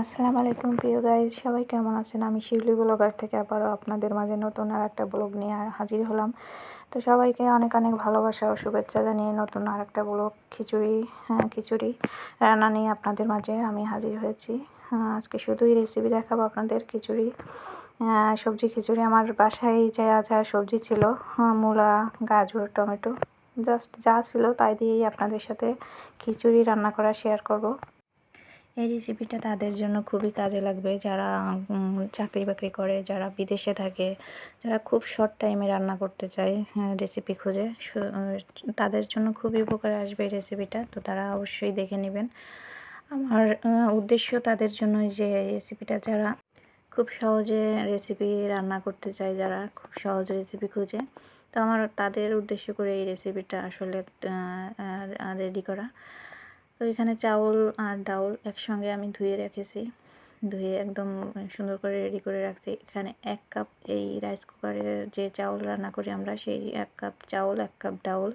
আসসালামু আলাইকুম প্রিয় গাইজ সবাই কেমন আছেন? আমি শিউলি ব্লগার থেকে আবারও আপনাদের মাঝে নতুন আর একটা ব্লগ নিয়ে হাজির হলাম। তো সবাইকে অনেক অনেক ভালোবাসা ও শুভেচ্ছা জানিয়ে নতুন আর একটা ব্লগ খিচুড়ি হ্যাঁ খিচুড়ি রান্না নিয়ে আপনাদের মাঝে আমি হাজির হয়েছি। হ্যাঁ, আজকে শুধুই রেসিপি দেখাবো আপনাদের খিচুড়ি। হ্যাঁ, সবজি খিচুড়ি আমার বাসায় যা যা সবজি ছিল হ্যাঁ, মূলা গাজর টমেটো জাস্ট যা ছিল তাই দিয়েই আপনাদের সাথে খিচুড়ি রান্না করা শেয়ার করব। এই রেসিপিটা তাদের জন্য খুবই কাজে লাগবে। যারা চাকরি বাকরি করে, যারা বিদেশে থাকে, যারা খুব শর্ট টাইমে রান্না করতে চায় রেসিপি খুঁজে তাদের জন্য খুবই উপকারে আসবে এই রেসিপিটা তো তারা অবশ্যই দেখে নেবেন। আমার উদ্দেশ্য তাদের জন্য যে রেসিপিটা যারা খুব সহজে রেসিপি রান্না করতে চায়, যারা খুব সহজ রেসিপি খুঁজে, তো আমার তাদের উদ্দেশ্য করে এই রেসিপিটা আসলে রেডি করা। তো এখানে চাউল আর ডাউল একসঙ্গে আমি ধুয়ে রেখেছি। ধুয়ে একদম সুন্দর করে রেডি করে রাখছি। এখানে এক কাপ এই রাইস কুকারে যে চাউল রান্না করি আমরা, সেই এক কাপ চাউল, এক কাপ ডাউল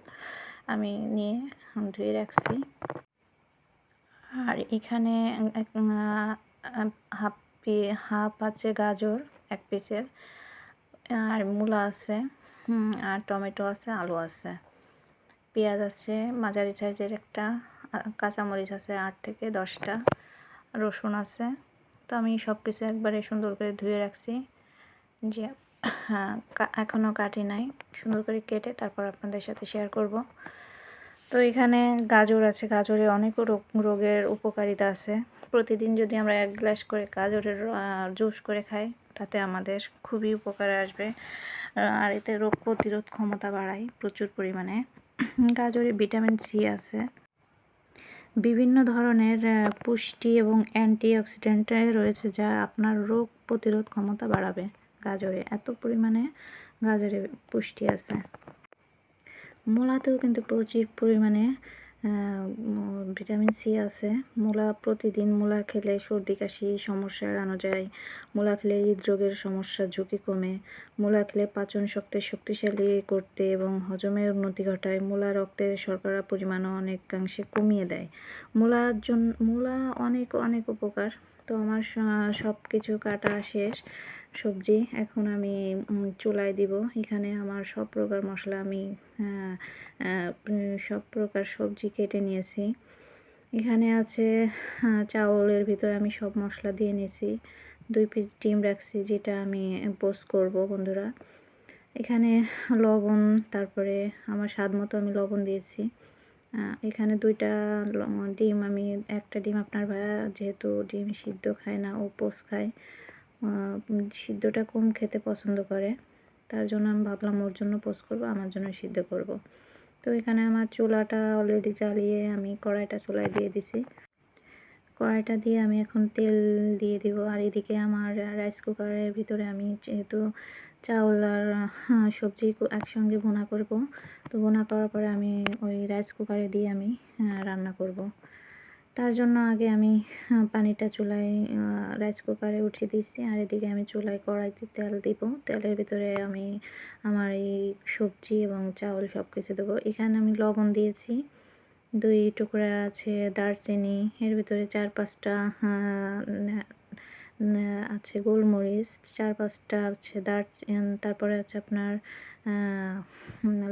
আমি নিয়ে ধুয়ে রাখছি। আর এখানে হাফ পি- হাফ আছে গাজর এক পিসের। আর মূলা আছে আর টমেটো আছে, আলু আছে। পেঁয়াজ আছে, মাঝারি সাইজের একটা। কাঁচামরিচ আছে আট থেকে দশটা, রসুন আছে। তো আমি সব কিছু একবারে সুন্দর করে ধুয়ে রাখছি। যে হ্যাঁ এখনও কাটি নাই। সুন্দর করে কেটে তারপর আপনাদের সাথে শেয়ার করব। তো এখানে গাজর আছে। গাজরে অনেক রোগ, রোগের উপকারিতা আছে। প্রতিদিন যদি আমরা এক গ্লাস করে গাজরের জুস করে খাই, তাতে আমাদের খুবই উপকারে আসবে। আর এতে রোগ প্রতিরোধ ক্ষমতা বাড়ায় প্রচুর পরিমাণে। গাজরে ভিটামিন সি আছে। বিভিন্ন ধরনের পুষ্টি এবং অ্যান্টিঅক্সিডেন্ট রয়েছে যা আপনার রোগ প্রতিরোধ ক্ষমতা বাড়াবে। গাজরে এত পরিমাণে গাজরে পুষ্টি আছে। মূলাতেও কিন্তু প্রচুর পরিমাণে ভিটামিন সি আছে। মূলা প্রতিদিন মূলা খেলে সর্দি, কাশি সমস্যা এড়ানো যায় মূলা খেলে হৃদরোগের সমস্যার ঝুঁকি কমে। মূলা খেলে পাচন শক্তি শক্তিশালী করতে এবং হজমের উন্নতি ঘটায়। মূলা রক্তের শর্করা পরিমাণও অনেকাংশে কমিয়ে দেয়। মূলার জন্য মূলা অনেক অনেক উপকার। তো আমার সব কিছু কাটা শেষ। সবজি এখন আমি চুলায় দিব। এখানে আমার সব প্রকার মশলা আমি উম, সব প্রকার সবজি কেটে নিয়েছি। এখানে আছে চাউলের ভিতরে আমি সব মশলা দিয়ে নিয়েছি। দুই পিস ডিম রাখছি যেটা আমি পোস্ট করব বন্ধুরা। এখানে লবণ তারপরে আমার স্বাদ মতো আমি লবণ দিয়েছি। এখানে দুইটা ডিম আমি একটা ডিম আপনার ভাইয়া যেহেতু ডিম সিদ্ধ খায় না ও পোস্ট খায়। সিদ্ধটা কম খেতে পছন্দ করে, তার জন্য আমি ভাবলাম ওর জন্য পোস্ট করব, আমার জন্য সিদ্ধ করব। তো এখানে আমার চুলাটা অলরেডি জ্বালিয়ে আমি কড়াইটা চুলায় দিয়ে দিছি। কড়াইটা দিয়ে আমি এখন তেল দিয়ে দিব। আর এদিকে আমার রাইস কুকারের ভিতরে আমি যেহেতু চাউল আর সবজি একসঙ্গে বোনা করব, তো বোনা করার পরে আমি ওই রাইস কুকারে দিয়ে আমি রান্না করব। তার জন্য আগে আমি পানিটা চুলায় রাইস কুকারে উঠিয়ে দিচ্ছি আর এদিকে আমি চুলায় কড়াইতে তেল দিব। তেলের ভিতরে আমি আমার এই সবজি এবং চাউল সব কিছু দেবো। এখানে আমি লবণ দিয়েছি। দুই টুকরা আছে দারচিনি। এর ভিতরে চার পাঁচটা আছে গোলমরিচ। চার পাঁচটা আছে দারচিনি। তারপরে আছে আপনার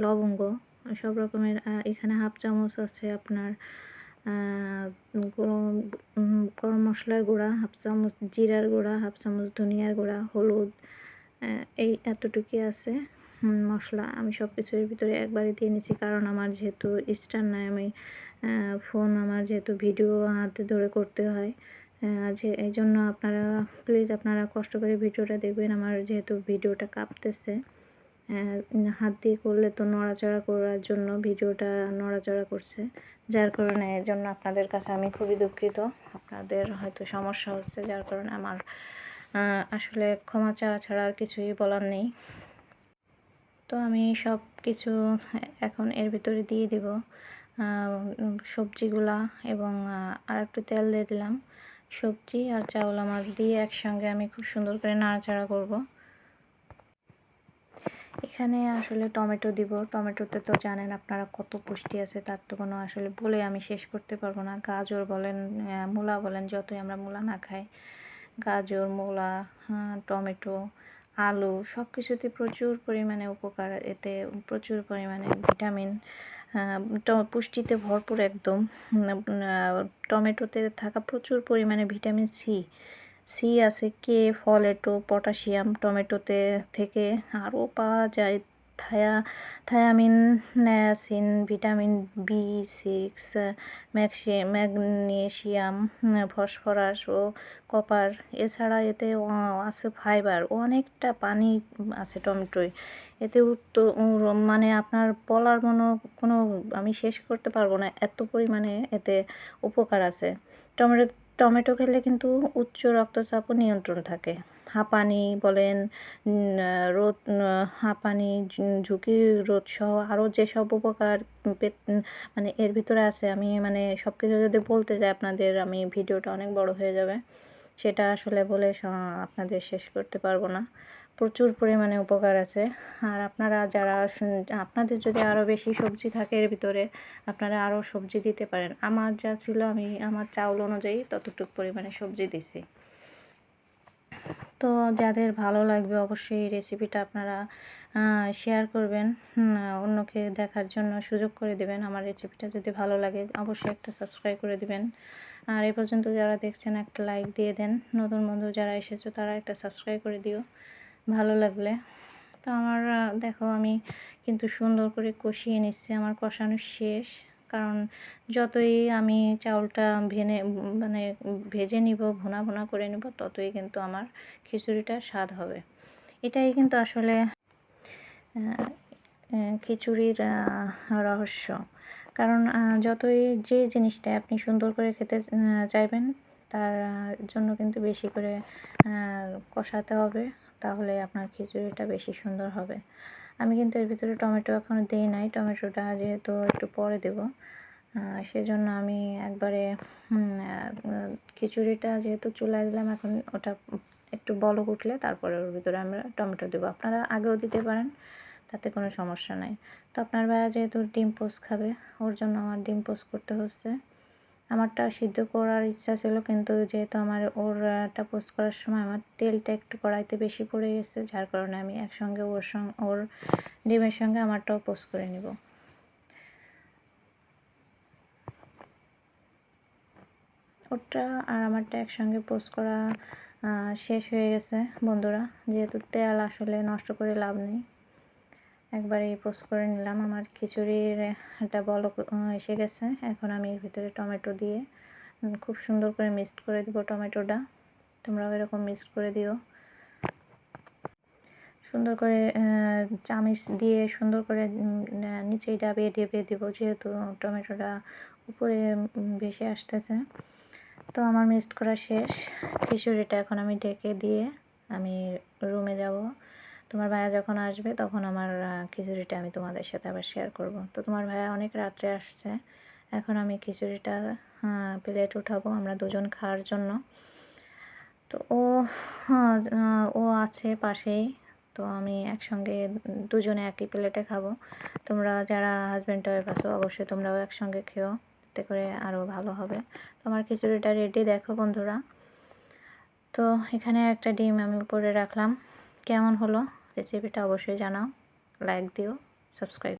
লবঙ্গ। সব রকমের এখানে হাফ চামচ আছে আপনার গরম মশলার গুঁড়া, হাফ চামচ জিরার গুঁড়া, হাফ চামচ ধনিয়ার গুঁড়া, হলুদ এই এতটুকুই আছে মশলা। আমি সব কিছু এর ভিতরে একবারে দিয়ে নিচ্ছি কারণ আমার যেহেতু স্ট্যান্ড নাই, আমি ফোন, আমার যেহেতু ভিডিও হাতে ধরে করতে হয় যে, এই জন্য আপনারা প্লিজ আপনারা কষ্ট করে ভিডিওটা দেখবেন। আমার যেহেতু ভিডিওটা কাঁপতেছে। হাত দিয়ে করলে তো নড়াচড়া করার জন্য ভিডিওটা নড়াচড়া করছে। যার কারণে এর জন্য আপনাদের কাছে আমি খুবই দুঃখিত। আপনাদের হয়তো সমস্যা হচ্ছে, যার কারণে আমার আসলে ক্ষমা চাওয়া ছাড়া আর কিছুই বলার নেই। তো আমি সব কিছু এখন এর ভিতরে দিয়ে দিব। সবজিগুলা এবং আর একটু তেল দিয়ে দিলাম। সবজি আর চাউল আমার দিয়ে একসঙ্গে আমি খুব সুন্দর করে নাড়াচাড়া করব। এখানে আসলে টমেটো দিব। টমেটোতে তো জানেন আপনারা কত পুষ্টি আছে তার তো কোনো আসলে বলে আমি শেষ করতে পারব না। গাজর বলেন মূলা বলেন যতই আমরা মূলা না খাই গাজর মূলা হ্যাঁ, টমেটো আলু সব কিছুতে প্রচুর পরিমাণে উপকার এতে প্রচুর পরিমাণে ভিটামিন পুষ্টিতে ভরপুর একদম। টমেটোতে থাকা প্রচুর পরিমাণে ভিটামিন সি সি আছে কে? ফলেটো পটাশিয়াম টমেটোতে থেকে আরও পাওয়া যায় থায়া thiamine niacin vitamin B six maxi magnesium phosphorus ও কপার। এছাড়া এতে আছে ফাইবার অনেকটা পানি আছে টমেটোয়। এতে উত্ত উম, মানে আপনার বলার মনো কোনো আমি শেষ করতে পারব না এত পরিমাণে এতে উপকার আছে। টমেটো টমেটো খেলে কিন্তু উচ্চ রক্তচাপও নিয়ন্ত্রণ থাকে। হাঁপানি বলেন রোদ হাঁপানি ঝুঁকি রোধ সহ আরও যেসব উপকার মানে এর ভিতরে আছে, আমি মানে সব কিছু যদি বলতে যাই আপনাদের, আমি ভিডিওটা অনেক বড় হয়ে যাবে। সেটা আসলে বলে আপনাদের শেষ করতে পারব না। প্রচুর পরিমাণে উপকার আছে। আর আপনারা যারা আপনাদের যদি আরও বেশি সবজি থাকে এর ভিতরে, আপনারা আরও সবজি দিতে পারেন। আমার যা ছিল আমি, আমার চাউল অনুযায়ী ততটুক পরিমাণে সবজি দিছি। তো যাদের ভালো লাগবে অবশ্যই রেসিপিটা আপনারা শেয়ার করবেন। অন্যকে দেখার জন্য সুযোগ করে দেবেন। আমার রেসিপিটা যদি ভালো লাগে অবশ্যই একটা সাবস্ক্রাইব করে দেবেন। আর এ পর্যন্ত যারা দেখছেন একটা লাইক দিয়ে দেন। নতুন বন্ধু যারা এসেছ তারা একটা সাবস্ক্রাইব করে দিও। ভালো লাগলে। তো আমার দেখো আমি কিন্তু সুন্দর করে কষিয়ে নিচ্ছি, আমার কষানো শেষ। কারণ যতই আমি চাউলটা ভেনে মানে ভেজে নিব, ভুনা ভুনা করে নিব, ততই কিন্তু আমার খিচুড়িটা স্বাদ হবে। এটাই কিন্তু আসলে খিচুড়ির রহস্য। কারণ যতই যে জিনিসটা আপনি সুন্দর করে খেতে চাইবেন, তার জন্য কিন্তু বেশি করে কষাতে হবে। তাহলে আপনার খিচুড়িটা বেশি সুন্দর হবে। আমি কিন্তু এর ভিতরে টমেটো এখনও দিই নাই, টমেটোটা যেহেতু একটু পরে দেব। সেজন্য আমি একবারে খিচুড়িটা যেহেতু চুলায় দিলাম, এখন ওটা একটু বলক উঠলে তারপরে ওর ভিতরে আমরা টমেটো দেবো। আপনারা আগেও দিতে পারেন, তাতে কোনো সমস্যা নাই। তো আপনার ভাইয়া যেহেতু ডিম পোস্ট খাবে, ওর জন্য আমার ডিম পোস্ট করতে হচ্ছে। আমারটা সিদ্ধ করার ইচ্ছা ছিল, কিন্তু যেহেতু আমার ওরটা পোস্ট করার সময় আমার তেলটা একটু কড়াইতে বেশি পড়ে গেছে, যার কারণে আমি একসঙ্গে ওর সঙ্গে ওর ডিমের সঙ্গে আমারটাও পোস্ট করে নিব। ওটা আর আমারটা একসঙ্গে পোস্ট করা শেষ হয়ে গেছে, বন্ধুরা। যেহেতু তেল আসলে নষ্ট করে লাভ নেই। একবারে পোস্ট করে নিলাম। আমার খিচুড়ির একটা আহ, এসে গেছে। এখন আমি এর ভিতরে টমেটো দিয়ে খুব সুন্দর করে মিক্সড করে দিব টমেটোটা। তোমরাও এরকম মিক্সড করে দিও। সুন্দর করে চামিচ দিয়ে সুন্দর করে নিচেই ডাবিয়ে ডেবিয়ে দিব যেহেতু টমেটোটা উপরে ভেসে আসতেছে। তো আমার মিক্সড করা শেষ। খিচুড়িটা এখন আমি ঢেকে দিয়ে আমি রুমে যাব। তোমার ভাইয়া যখন আসবে তখন আমার খিচুড়িটা আমি তোমাদের সাথে আবার শেয়ার করব। তো তোমার ভাইয়া অনেক রাত্রে আসছে। এখন আমি খিচুড়িটা প্লেট উঠাবো। আমরা দুজন খাওয়ার জন্য। তো ও হ্যাঁ, ও আছে পাশেই। তো আমি একসঙ্গে দুজনে একই প্লেটে খাব। তোমরা যারা হাজব্যান্ড ওয়াইফ আছো অবশ্যই তোমরাও একসঙ্গে খেও। এতে করে আরও ভালো হবে। তোমার খিচুড়িটা রেডি দেখো বন্ধুরা। তো এখানে একটা ডিম আমি উপরে রাখলাম। কেমন হলো রেসিপিটা অবশ্যই জানাও লাইক দিও সাবস্ক্রাইব